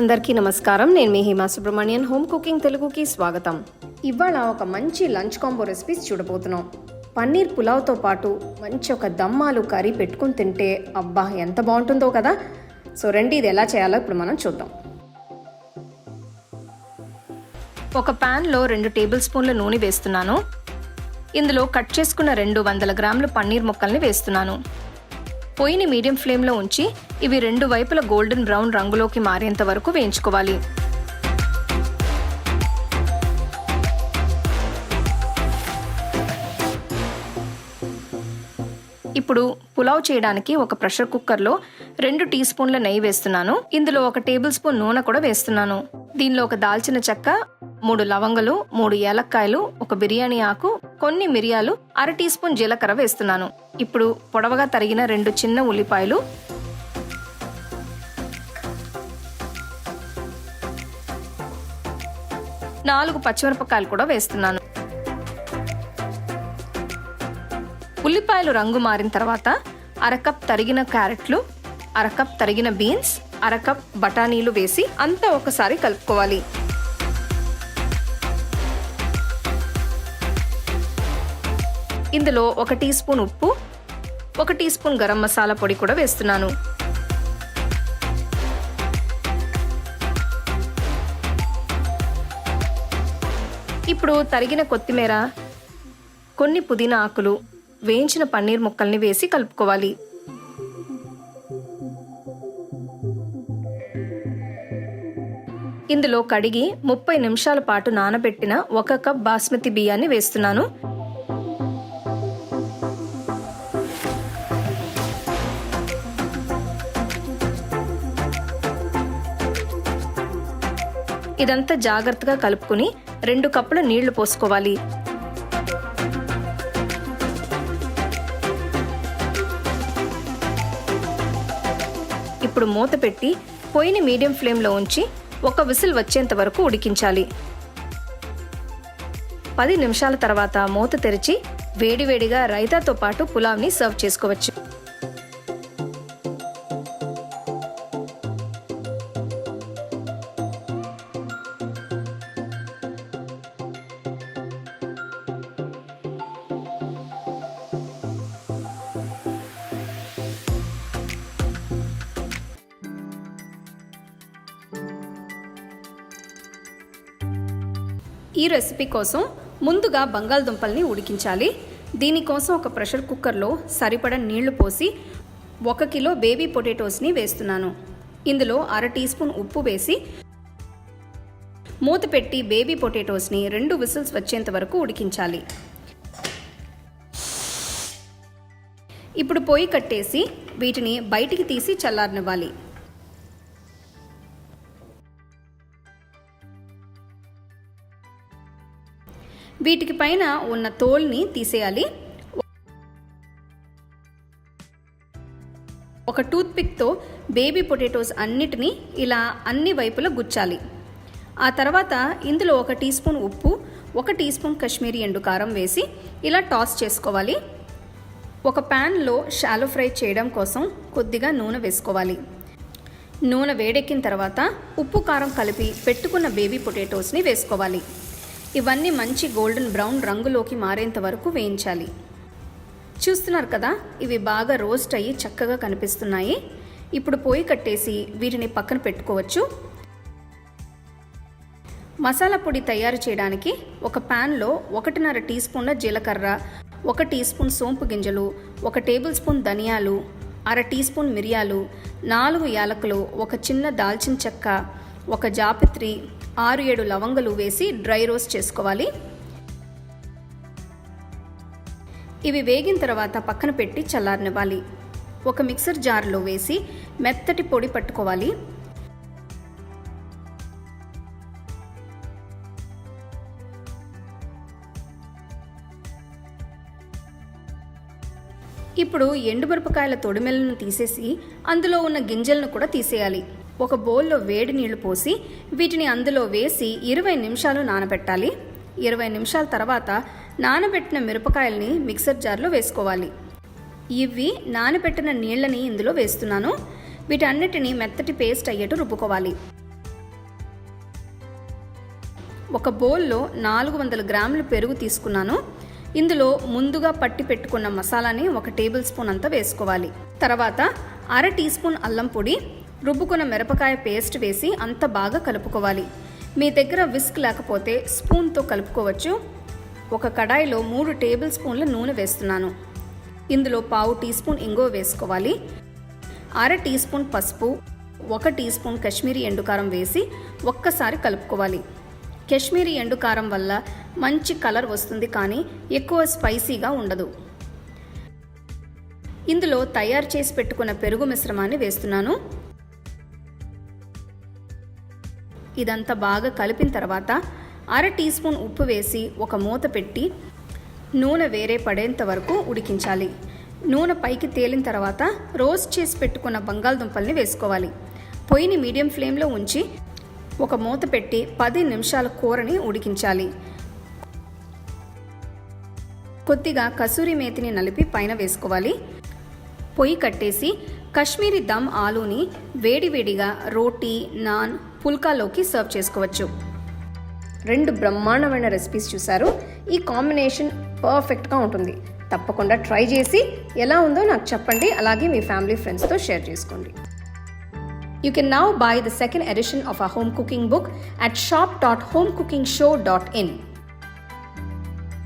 అందరికీ నమస్కారం. నేను మీ హిమా సుబ్రహ్మణ్యన్. హోమ్ కుకింగ్ తెలుగుకి స్వాగతం. ఇవాళ ఒక మంచి లంచ్ కాంబో రెసిపీస్ చూడబోతున్నాం. పన్నీర్ పులావ్తో పాటు మంచి ఒక దమ్మాలు కర్రీ పెట్టుకుని తింటే అబ్బా ఎంత బాగుంటుందో కదా! సో రండి ఇది ఎలా చేయాలో ఇప్పుడు మనం చూద్దాం. ఒక ప్యాన్లో రెండు టేబుల్ స్పూన్ల నూనె వేస్తున్నాను. ఇందులో కట్ చేసుకున్న రెండు వందల గ్రాముల పన్నీర్ ముక్కల్ని వేస్తున్నాను. పొయ్యిని మీడియం ఫ్లేమ్లో ఉంచి ఇవి రెండు వైపుల గోల్డెన్ బ్రౌన్ రంగులోకి మారేంత వరకు వేయించుకోవాలి. ఇప్పుడు పులావ్ చేయడానికి ఒక ప్రెషర్ కుక్కర్లో రెండు టీ స్పూన్ల నెయ్యి వేస్తున్నాను. ఇందులో ఒక టేబుల్ స్పూన్ నూనె కూడా వేస్తున్నాను. దీనిలో ఒక దాల్చిన చెక్క మూడు లవంగలు మూడు ఏలక్కాయలు ఒక బిర్యానీ ఆకు కొన్ని మిరియాలు అర టీ స్పూన్ జీలకర్ర వేస్తున్నాను. ఇప్పుడు పొడవగా తరిగిన రెండు చిన్న ఉల్లిపాయలు. నాలుగు పచ్చిమిరపకాయలు కూడా వేస్తున్నాను. ఉల్లిపాయలు రంగు మారిన తర్వాత అరకప్ తరిగిన క్యారెట్లు అరకప్ తరిగిన బీన్స్ అరకప్ బఠానీలు వేసి అంతా ఒకసారి కలుపుకోవాలి. ఇందులో ఒక టీ స్పూన్ ఉప్పు ఒక టీ స్పూన్ గరం మసాలా పొడి కూడా వేస్తున్నాను. ఇప్పుడు తరిగిన కొత్తిమీర కొన్ని పుదీనా ఆకులు వేయించిన పన్నీర్ ముక్కల్ని వేసి కలుపుకోవాలి. ఇందులో కడిగి ముప్పై నిమిషాల పాటు నానబెట్టిన ఒక కప్ బాస్మతి బియ్యాన్ని వేస్తున్నాను. ఇదంతా జాగ్రత్తగా కలుపుకుని రెండు కప్పుల నీళ్ళు పోసుకోవాలి. ఇప్పుడు మూత పెట్టి పొయ్యిని మీడియం ఫ్లేమ్లో ఉంచి ఒక విసిల్ వచ్చేంత వరకు ఉడికించాలి. పది నిమిషాల తర్వాత మూత తెరిచి వేడివేడిగా రైతాతో పాటు పులావ్ని సర్వ్ చేసుకోవచ్చు. ఈ రెసిపీ కోసం ముందుగా బంగాళదుంపల్ని ఉడికించాలి. దీనికోసం ఒక ప్రెషర్ కుక్కర్లో సరిపడ నీళ్ళు పోసి ఒక కిలో బేబీ పొటాటోస్ని వేస్తున్నాను. ఇందులో అర టీ స్పూన్ ఉప్పు వేసి మూత పెట్టి బేబీ పొటాటోస్ని రెండు విసిల్స్ వచ్చేంత వరకు ఉడికించాలి. ఇప్పుడు పొయ్యి కట్టేసి వీటిని బయటికి తీసి చల్లారనివ్వాలి. వీటికి పైన ఉన్న తోల్ని తీసేయాలి. ఒక టూత్పిక్తో బేబీ పొటాటోస్ అన్నిటినీ ఇలా అన్ని వైపులా గుచ్చాలి. ఆ తర్వాత ఇందులో ఒక టీ స్పూన్ ఉప్పు ఒక టీ స్పూన్ కాశ్మీరీ ఎండు కారం వేసి ఇలా టాస్ చేసుకోవాలి. ఒక ప్యాన్లో షాలో ఫ్రై చేయడం కోసం కొద్దిగా నూనె వేసుకోవాలి. నూనె వేడెక్కిన తర్వాత ఉప్పు కారం కలిపి పెట్టుకున్న బేబీ పొటాటోస్ని వేసుకోవాలి. ఇవన్నీ మంచి గోల్డెన్ బ్రౌన్ రంగులోకి మారేంత వరకు వేయించాలి. చూస్తున్నారు కదా ఇవి బాగా రోస్ట్ అయ్యి చక్కగా కనిపిస్తున్నాయి. ఇప్పుడు పొయ్యి కట్టేసి వీటిని పక్కన పెట్టుకోవచ్చు. మసాలా పొడి తయారు చేయడానికి ఒక ప్యాన్లో ఒకటిన్నర టీ స్పూన్ల జీలకర్ర ఒక టీ స్పూన్ సోంపు గింజలు ఒక టేబుల్ స్పూన్ ధనియాలు అర టీ స్పూన్ మిరియాలు నాలుగు యాలకులు ఒక చిన్న దాల్చిన చెక్క ఒక జాపిత్రి ఆరు ఏడు లవంగలు వేసి డ్రై రోస్ట్ చేసుకోవాలి. ఇవి వేగిన తర్వాత పక్కన పెట్టి చల్లారనివ్వాలి. ఒక మిక్సర్ జార్లో వేసి మెత్తటి పొడి పట్టుకోవాలి. ఇప్పుడు ఎండుమిరపకాయల తొడిమెలను తీసేసి అందులో ఉన్న గింజలను కూడా తీసేయాలి. ఒక బౌల్లో వేడి నీళ్ళు పోసి వీటిని అందులో వేసి ఇరవై నిమిషాలు నానబెట్టాలి. ఇరవై నిమిషాల తర్వాత నానబెట్టిన మిరపకాయల్ని మిక్సర్ జార్లో వేసుకోవాలి. ఇవి నానబెట్టిన నీళ్ళని ఇందులో వేస్తున్నాను. వీటన్నిటిని మెత్తటి పేస్ట్ అయ్యేట్టు రుబ్బుకోవాలి. ఒక బౌల్లో నాలుగు వందల గ్రాములు పెరుగు తీసుకున్నాను. ఇందులో ముందుగా పట్టి పెట్టుకున్న మసాలాని ఒక టేబుల్ స్పూన్ అంతా వేసుకోవాలి. తర్వాత అర టీ స్పూన్ అల్లం పొడి రుబ్బుకున్న మిరపకాయ పేస్ట్ వేసి అంత బాగా కలుపుకోవాలి. మీ దగ్గర విస్క్ లేకపోతే స్పూన్తో కలుపుకోవచ్చు. ఒక కడాయిలో మూడు టేబుల్ స్పూన్ల నూనె వేస్తున్నాను. ఇందులో పావు టీ స్పూన్ ఇంగువ వేసుకోవాలి. అర టీ స్పూన్ పసుపు ఒక టీ స్పూన్ కాశ్మీరీ ఎండుకారం వేసి ఒక్కసారి కలుపుకోవాలి. కాశ్మీరీ ఎండుకారం వల్ల మంచి కలర్ వస్తుంది కానీ ఎక్కువ స్పైసీగా ఉండదు. ఇందులో తయారు చేసి పెట్టుకున్న పెరుగు మిశ్రమాన్ని వేస్తున్నాను. ఇదంతా బాగా కలిపిన తర్వాత అర టీ స్పూన్ ఉప్పు వేసి ఒక మూత పెట్టి నూనె వేరే పడేంత వరకు ఉడికించాలి. నూనె పైకి తేలిన తర్వాత రోస్ట్ చేసి పెట్టుకున్న బంగాళదుంపల్ని వేసుకోవాలి. పొయ్యిని మీడియం ఫ్లేమ్లో ఉంచి ఒక మూత పెట్టి పది నిమిషాల కూరని ఉడికించాలి. కొద్దిగా కసూరి మేతిని నలిపి పైన వేసుకోవాలి. పొయ్యి కట్టేసి కశ్మీరీ దమ్ ఆలూని వేడివేడిగా రోటీ నాన్ పుల్కాలోకి సర్వ్ చేసుకోవచ్చు. రెండు బ్రహ్మాండమైన రెసిపీస్ చూశారు. ఈ కాంబినేషన్ పర్ఫెక్ట్గా ఉంటుంది. తప్పకుండా ట్రై చేసి ఎలా ఉందో నాకు చెప్పండి. అలాగే మీ ఫ్యామిలీ ఫ్రెండ్స్తో షేర్ చేసుకోండి. You can now buy the second edition of a home cooking book at shop dot home cooking show dot in